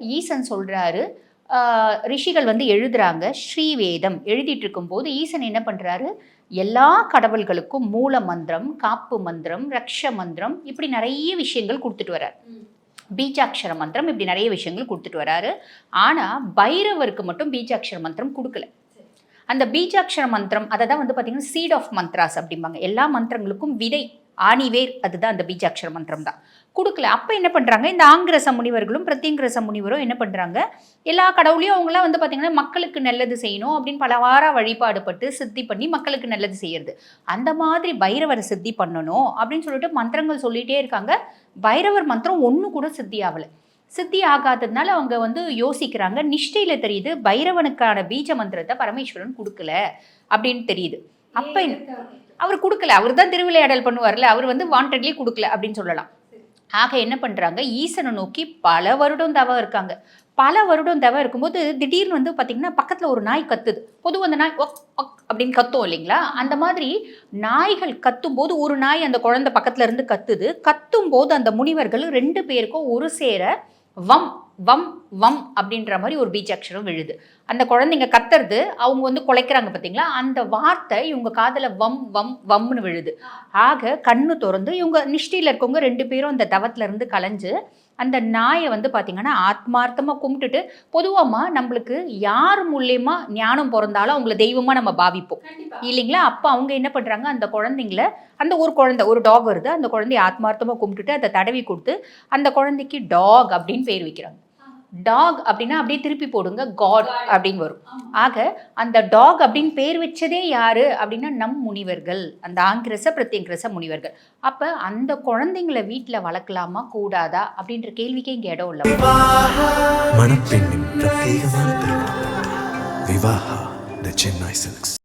ஈசன் சொல்றாரு. ஆஹ், ரிஷிகள் வந்து எழுதுறாங்க ஸ்ரீவேதம். எழுதிட்டு இருக்கும்போது ஈசன் என்ன பண்றாரு? எல்லா கடவுள்களுக்கும் மூல மந்திரம் காப்பு மந்திரம் ரக்ஷ மந்திரம் இப்படி நிறைய விஷயங்கள் கொடுத்துட்டு வர்றார். பீஜாட்சர மந்திரம் இப்படி நிறைய விஷயங்கள் கொடுத்துட்டு வராரு ஆனா பைரவருக்கு மட்டும் பீஜாட்சர மந்திரம் கொடுக்கல. அந்த பீஜாட்சர மந்திரம் அதை தான் வந்து பார்த்தீங்கன்னா சீட் ஆஃப் மந்த்ராஸ் அப்படிம்பாங்க. எல்லா மந்திரங்களுக்கும் விதை. ஆணிவேர் அதுதான் அந்த பீஜாட்சர மந்திரம் தான் கொடுக்கல. அப்போ என்ன பண்ணுறாங்க இந்த ஆங்கிரச முனிவர்களும் பிரத்யங்கிரச முனிவரும் என்ன பண்ணுறாங்க எல்லா கடவுளையும் அவங்களாம் வந்து பார்த்தீங்கன்னா மக்களுக்கு நல்லது செய்யணும் அப்படின்னு பலவார வழிபாடு பட்டு சித்தி பண்ணி மக்களுக்கு நல்லது செய்யறது. அந்த மாதிரி பைரவரை சித்தி பண்ணணும் அப்படின்னு சொல்லிட்டு மந்திரங்கள் சொல்லிகிட்டே இருக்காங்க. பைரவர் மந்திரம் ஒன்று கூட சித்தி ஆகலை. சித்தி ஆகாததுனால அவங்க வந்து யோசிக்கிறாங்க நிஷ்டையில் தெரியுது பைரவனுக்கான பீஜ மந்திரத்தை பரமேஸ்வரன் கொடுக்கல அப்படின்னு தெரியுது. அப்போ அவர் கொடுக்கல. அவர் தான் திருவிளையாடல் பண்ணுவார்ல. அவர் வந்து வாண்டட்லி கொடுக்கல அப்படின்னு சொல்லலாம். ஆக என்ன பண்ணுறாங்க ஈசனை நோக்கி பல வருடம் தவம் இருக்காங்க. பல வருடம் தவம் இருக்கும்போது திடீர்னு வந்து பார்த்திங்கன்னா பக்கத்தில் ஒரு நாய் கத்துது. பொதுவாக அந்த நாய் ஒக் ஒக் அப்படின்னு கத்தும் இல்லைங்களா? அந்த மாதிரி நாய்கள் கத்தும்போது ஒரு நாய் அந்த குழந்தை பக்கத்தில் இருந்து கத்துது. கத்தும்போது அந்த முனிவர்கள் ரெண்டு பேருக்கும் ஒரு சேர வம் வம் வம் அப்படின்ற மாதிரி ஒரு பீச் அக்ஷரம் விழுது. அந்த குழந்தைங்க கத்துறது அவங்க வந்து குலைக்கிறாங்க பார்த்தீங்களா அந்த வார்த்தை இவங்க காதில் வம் வம் வம்னு விழுது. ஆக கண்ணு திறந்து இவங்க நிஷ்டியில் இருக்கவங்க ரெண்டு பேரும் அந்த தவத்திலேருந்து கலைஞ்சு அந்த நாயை வந்து பார்த்தீங்கன்னா ஆத்மார்த்தமாக கும்பிட்டுட்டு பொதுவாமா நம்மளுக்கு யார் மூலியமா ஞானம் பிறந்தாலும் அவங்கள தெய்வமா நம்ம பாவிப்போம். இல்லைங்களா? அப்போ அவங்க என்ன பண்ணுறாங்க அந்த குழந்தைங்கள அந்த ஒரு குழந்தை ஒரு டாக் வருது. அந்த குழந்தைய ஆத்மார்த்தமாக கும்பிட்டுட்டு அதை தடவி கொடுத்து அந்த குழந்தைக்கு டாக் அப்படின்னு பேர் வைக்கிறாங்க. டாக் அப்படின்னா அப்படியே திருப்பி போடுங்க காட் அப்படின்னு வரும். ஆக அந்த டாக் அப்படின்னு பேர் வச்சதே யாரு அப்படின்னா நம் முனிவர்கள். அந்த ஆங்கிரச பிரத்யங்கிரச முனிவர்கள். அப்ப அந்த குழந்தைங்களை வீட்டில் வளர்க்கலாமா கூடாதா அப்படின்ற கேள்விக்கே இங்க இடம் இல்லை. மணப்பெண்ணின் பிரத்யேகமான திருமணம் விவாஹா த சென்னை சில்க்ஸ்.